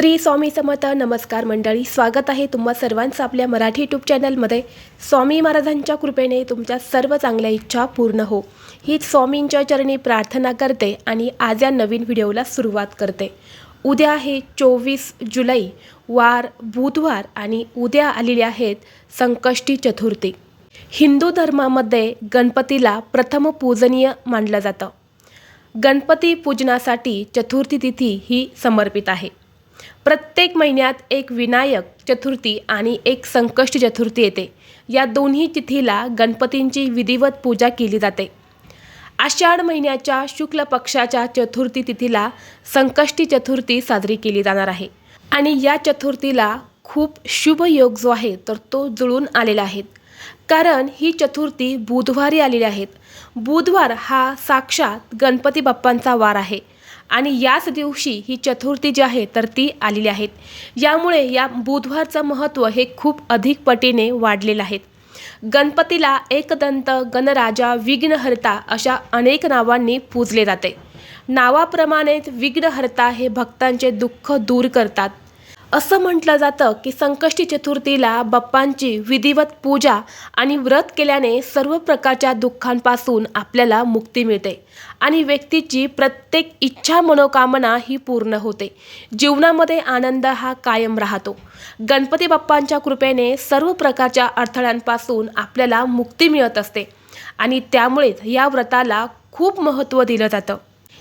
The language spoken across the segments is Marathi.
श्री स्वामी समर्थ नमस्कार मंडळी स्वागत आहे तुम्हा सर्वांचं आपल्या मराठी यूट्यूब चॅनलमध्ये. स्वामी महाराजांच्या कृपेने तुमच्या सर्व चांगल्या इच्छा पूर्ण हो. हीच स्वामींच्या चरणी प्रार्थना करते आणि आज या नवीन व्हिडिओला सुरुवात करते. उद्या आहे चोवीस जुलै वार बुधवार आणि उद्या आलेले आहेत संकष्टी चतुर्थी. हिंदू धर्मामध्ये गणपतीला प्रथम पूजनीय मानलं जातं. गणपती पूजनासाठी चतुर्थी तिथी ही समर्पित आहे. प्रत्येक महिन्यात एक विनायक चतुर्थी आणि एक संकष्टी चतुर्थी येते. या दोन्ही तिथीला गणपतींची विधिवत पूजा केली जाते. आषाढ महिन्याच्या शुक्ल पक्षाच्या चतुर्थी तिथीला संकष्टी चतुर्थी साजरी केली जाणार आहे. आणि या चतुर्थीला खूप शुभ योग जो आहे तर तो जुळून आलेला आहे. कारण ही चतुर्थी बुधवारी आलेली आहेत बुधवार हा साक्षात गणपती बाप्पांचा वार आहे. आणि याच दिवशी ही चतुर्थी जी आहे तर ती आलेली आहेत. यामुळे या बुधवारचं महत्त्व हे खूप अधिक पटीने वाढलेलं आहे. गणपतीला एकदंत गणराजा विघ्नहर्ता अशा अनेक नावांनी पूजले जाते. नावाप्रमाणेच विघ्नहर्ता हे भक्तांचे दुःख दूर करतात. असं म्हटलं जातं की संकष्टी चतुर्थीला बाप्पांची विधिवत पूजा आणि व्रत केल्याने सर्व प्रकारच्या दुःखांपासून आपल्याला मुक्ती मिळते आणि व्यक्तीची प्रत्येक इच्छा मनोकामना ही पूर्ण होते. जीवनामध्ये आनंद हा कायम राहतो. गणपती बाप्पांच्या कृपेने सर्व प्रकारच्या अडथळ्यांपासून आपल्याला मुक्ती मिळत असते आणि त्यामुळेच या व्रताला खूप महत्त्व दिलं जातं.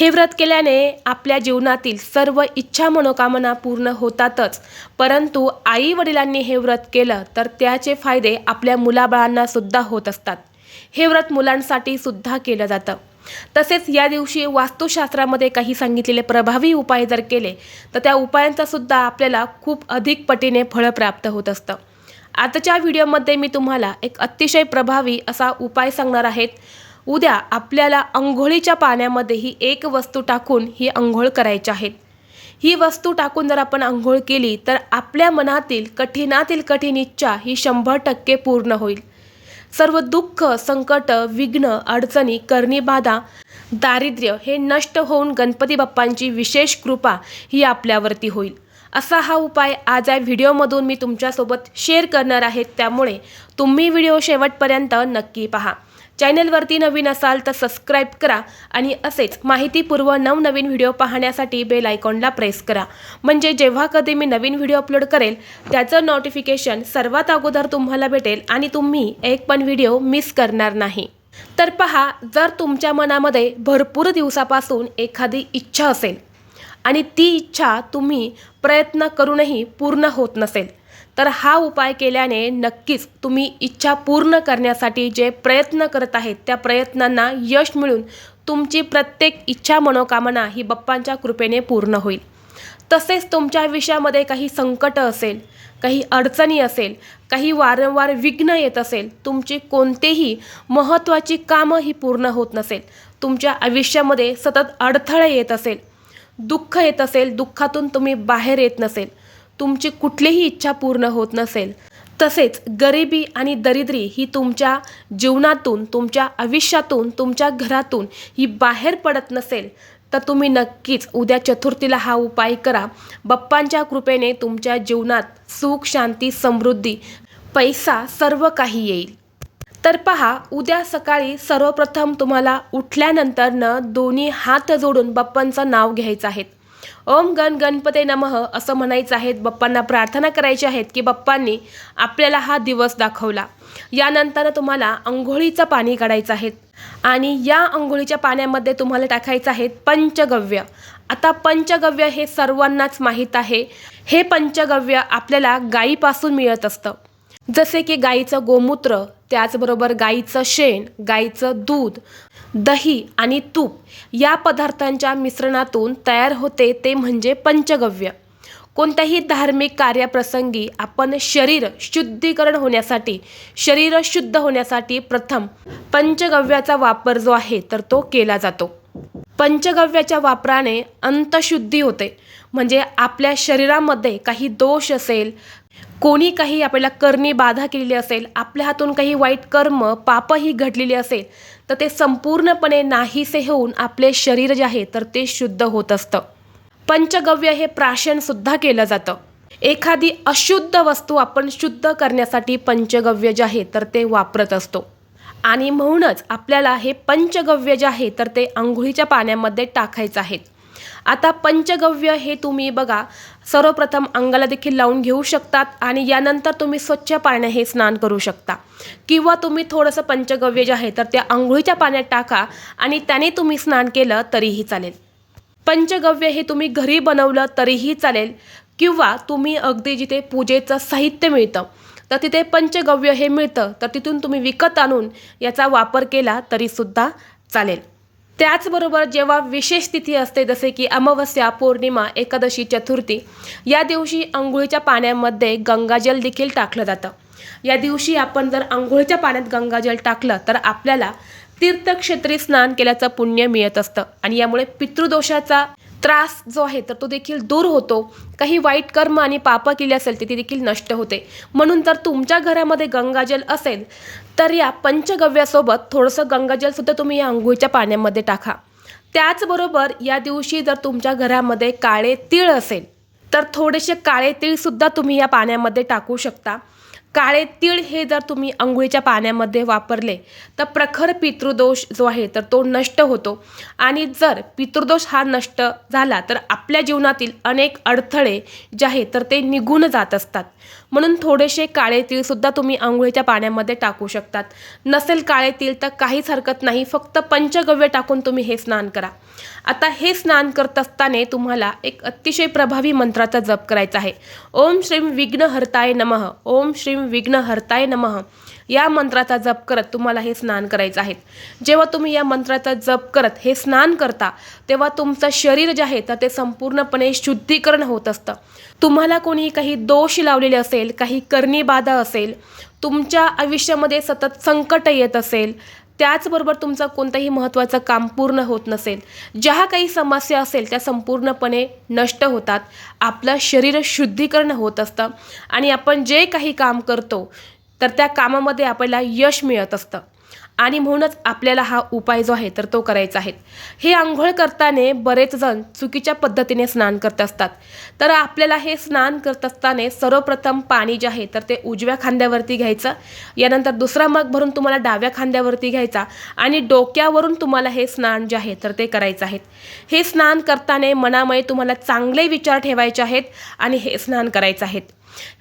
हे व्रत केल्याने आपल्या जीवनातील सर्व इच्छा मनोकामना पूर्ण होतातच. परंतु आई वडिलांनी हे व्रत केलं तर त्याचे फायदे आपल्या मुलाबाळांना सुद्धा होत असतात. हे व्रत मुलांसाठी सुद्धा केलं जातं. तसेच या दिवशी वास्तुशास्त्रामध्ये काही सांगितलेले प्रभावी उपाय जर केले तर त्या उपायांचा सुद्धा आपल्याला खूप अधिक पटीने फळं प्राप्त होत असतं. आजच्या व्हिडिओमध्ये मी तुम्हाला एक अतिशय प्रभावी असा उपाय सांगणार आहेत उद्या आपल्याला अंघोळीच्या पाण्यामध्ये ही एक वस्तू टाकून ही अंघोळ करायची आहेत ही वस्तू टाकून जर आपण अंघोळ केली तर आपल्या मनातील कठीणातील कठीण इच्छा ही शंभर टक्के पूर्ण होईल. सर्व दुःख संकट विघ्न अडचणी करणीबाधा दारिद्र्य हे नष्ट होऊन गणपती बाप्पांची विशेष कृपा ही आपल्यावरती होईल. असा हा उपाय आज या व्हिडिओमधून मी तुमच्यासोबत शेअर करणार आहे. त्यामुळे तुम्ही व्हिडिओ शेवटपर्यंत नक्की पहा. चॅनलवरती नवीन असाल तर सबस्क्राईब करा आणि असेच माहितीपूर्व नवनवीन व्हिडिओ पाहण्यासाठी बेल आयकॉनला प्रेस करा. म्हणजे जेव्हा कधी मी नवीन व्हिडिओ अपलोड करेल त्याचं नोटिफिकेशन सर्वात अगोदर तुम्हाला भेटेल आणि तुम्ही एक पण व्हिडिओ मिस करणार नाही. तर पहा जर तुमच्या मनामध्ये भरपूर दिवसापासून एखादी इच्छा असेल आणि ती इच्छा तुम्ही प्रयत्न करूनही पूर्ण होत नसेल तर हा उपाय केल्याने नक्कीच तुम्ही इच्छा पूर्ण करण्यासाठी जे प्रयत्न करत आहेत त्या प्रयत्नांना यश मिळून तुमची प्रत्येक इच्छा मनोकामना ही बाप्पांच्या कृपेने पूर्ण होईल. तसेच तुमच्या आयुष्यामध्ये काही संकट असेल काही अडचणी असेल काही वारंवार विघ्न येत असेल तुमची कोणतेही महत्त्वाची कामं ही पूर्ण होत नसेल तुमच्या आयुष्यामध्ये सतत अडथळे येत असेल दुःख येत असेल दुःखातून तुम्ही बाहेर येत नसेल तुमची कुठलीही इच्छा पूर्ण होत नसेल तसेच गरिबी आणि दरिद्री ही तुमच्या जीवनातून तुमच्या आयुष्यातून तुमच्या घरातून ही बाहेर पडत नसेल तर तुम्ही नक्कीच उद्या चतुर्थीला हा उपाय करा. बाप्पांच्या कृपेने तुमच्या जीवनात सुख शांती समृद्धी पैसा सर्व काही येईल. तर पहा उद्या सकाळी सर्वप्रथम तुम्हाला उठल्यानंतरनं दोन्ही हात जोडून बाप्पांचं नाव घ्यायचं आहे. ओम गण गणपते नमः असं म्हणायचं आहे. बाप्पांना प्रार्थना करायची आहेत की बाप्पांनी आपल्याला हा दिवस दाखवला. यानंतर तुम्हाला अंघोळीचं पाणी काढायचं आहे. आणि या अंघोळीच्या पाण्यामध्ये तुम्हाला टाकायचं आहे पंचगव्य. आता पंचगव्य हे सर्वांनाच माहीत आहे. हे पंचगव्य आपल्याला गायीपासून मिळत असतं. जसे की गाईचं गोमूत्र त्याचबरोबर गाईचं शेण गाईचं दूध दही आणि तूप या पदार्थांच्या मिश्रणातून तयार होते ते म्हणजे पंचगव्य. कोणत्याही धार्मिक कार्याप्रसंगी आपण शरीर शुद्धीकरण होण्यासाठी शरीर शुद्ध होण्यासाठी प्रथम पंचगव्याचा वापर जो आहे तर तो केला जातो. पंचगव्याच्या वापराने अंतशुद्धी होते. म्हणजे आपल्या शरीरामध्ये काही दोष असेल कोणी काही आपल्याला करणी बाधा केलेली असेल आपल्या हातून काही वाईट कर्म पापही घडलेली असेल तर ते संपूर्णपणे नाहीसे होऊन आपले शरीर जे आहे तर ते शुद्ध होत असतं. पंचगव्य हे प्राशनसुद्धा केलं जातं. एखादी अशुद्ध वस्तू आपण शुद्ध करण्यासाठी पंचगव्य जे आहे तर ते वापरत असतो. आणि म्हणूनच आपल्याला हे पंचगव्य जे आहे तर ते आंघोळीच्या पाण्यामध्ये टाकायचं आहे. आता पंचगव्य हे तुम्ही बघा सर्वप्रथम अंगाला देखील लावून घेऊ शकतात आणि यानंतर तुम्ही स्वच्छ पाण्याने हे स्नान करू शकता. किंवा तुम्ही थोडंसं पंचगव्य जे आहे तर त्या आंघोळीच्या पाण्यात टाका आणि त्याने तुम्ही स्नान केलं तरीही चालेल. पंचगव्य हे तुम्ही घरी बनवलं तरीही चालेल. किंवा तुम्ही अगदी जिथे पूजेचं साहित्य मिळतं तर तिथे पंचगव्य हे मिळतं. तर तिथून तुम्ही विकत आणून याचा वापर केला तरीसुद्धा चालेल. त्याचबरोबर जेव्हा विशेष तिथी असते जसे की अमावस्या पौर्णिमा एकादशी चतुर्थी या दिवशी आंघोळीच्या पाण्यामध्ये गंगाजल देखील टाकलं जातं. या दिवशी आपण जर आंघोळीच्या पाण्यात गंगाजल टाकलं तर आपल्याला तीर्थक्षेत्री स्नान केल्याचं पुण्य मिळत असतं. आणि यामुळे पितृदोषाचा त्रास जो आहे तर तो देखील दूर होतो. काही वाईट कर्म आणि पापं केली असेल ते ती देखील नष्ट होते. म्हणून जर तुमच्या घरामध्ये गंगाजल असेल तर या पंचगव्यासोबत थोडंसं गंगाजलसुद्धा तुम्ही या आंघोळीच्या पाण्यामध्ये टाका. त्याचबरोबर या दिवशी जर तुमच्या घरामध्ये काळे तीळ असेल तर थोडेसे काळे तीळसुद्धा तुम्ही या पाण्यामध्ये टाकू शकता. काळे तीळ हे जर तुम्ही अंघोळीच्या पाण्यामध्ये वापरले तर प्रखर पितृदोष जो आहे तर तो नष्ट होतो. आणि जर पितृदोष हा नष्ट झाला तर आपल्या जीवनातील अनेक अडथळे जे आहे तर ते निघून जात असतात. म्हणून थोडेसे काळे तीळसुद्धा तुम्ही आंघोळीच्या पाण्यामध्ये टाकू शकतात. नसेल काळे तीळ तर काहीच हरकत नाही फक्त पंचगव्य टाकून तुम्ही हे स्नान करा. आता हे स्नान करत असताना तुम्हाला एक अतिशय प्रभावी मंत्राचा जप करायचा आहे. ओम श्रीम विघ्नहर्ताय नमः ओम श्रीम विघ्नहर्ताय नमः. या मंत्राचा जप करत तुम्हाला हे स्नान करायचं आहे. जेव्हा तुम्ही या मंत्राचा जप करत हे स्नान करता तेव्हा तुमचं शरीर जे आहे तर ते संपूर्णपणे शुद्धीकरण होत असतं. तुम्हाला कोणी काही दोष लावलेले असेल काही करणी बाधा असेल तुमच्या आयुष्यामध्ये सतत संकट येत असेल त्याचबरोबर तुमचं कोणतंही महत्त्वाचं काम पूर्ण होत नसेल ज्या काही समस्या असेल त्या संपूर्णपणे नष्ट होतात. आपलं शरीर शुद्धीकरण होत असतं. आणि आपण जे काही काम करतो तर त्या कामामध्ये आपल्याला यश मिळत असतं. आणि म्हणूनच आपल्याला हा उपाय जो आहे तर तो करायचा आहे. हे आंघोळ करताना बरेच जण चुकीच्या पद्धतीने स्नान करत असतात. तर आपल्याला हे स्नान करत असताना सर्वप्रथम पाणी जे आहे तर ते उजव्या खांद्यावरती घ्यायचं. यानंतर दुसरा मग भरून तुम्हाला डाव्या खांद्यावरती घ्यायचा आणि डोक्यावरून तुम्हाला हे स्नान जे आहे तर ते करायचं आहे. हे स्नान करताना मनामध्ये तुम्हाला चांगले विचार ठेवायचे आहेत आणि हे स्नान करायचं आहे.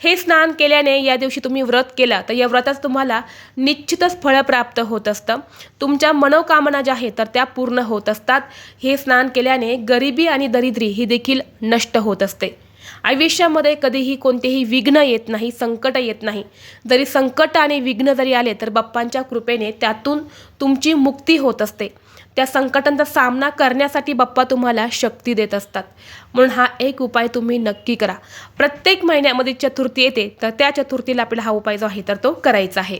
हे स्नान केल्याने या दिवशी तुम्ही व्रत केला तर या व्रताच तुम्हाला निश्चितच फळं प्राप्त होत असतं. तुमच्या मनोकामना ज्या आहेत तर त्या पूर्ण होत असतात. हे स्नान केल्याने गरिबी आणि दरिद्री ही देखील नष्ट होत असते. आयुष्यामध्ये कधीही कोणतेही विघ्न येत नाही संकट येत नाही. जरी संकट आणि विघ्न जरी आले तर बाप्पांच्या कृपेने त्यातून तुमची मुक्ती होत असते. त्या संकटांचा सामना करण्यासाठी बाप्पा तुम्हाला शक्ती देत असतात. म्हणून हा एक उपाय तुम्ही नक्की करा. प्रत्येक महिन्यामध्ये चतुर्थी येते तर त्या चतुर्थीला आपल्याला हा उपाय जो आहे तर तो करायचा आहे.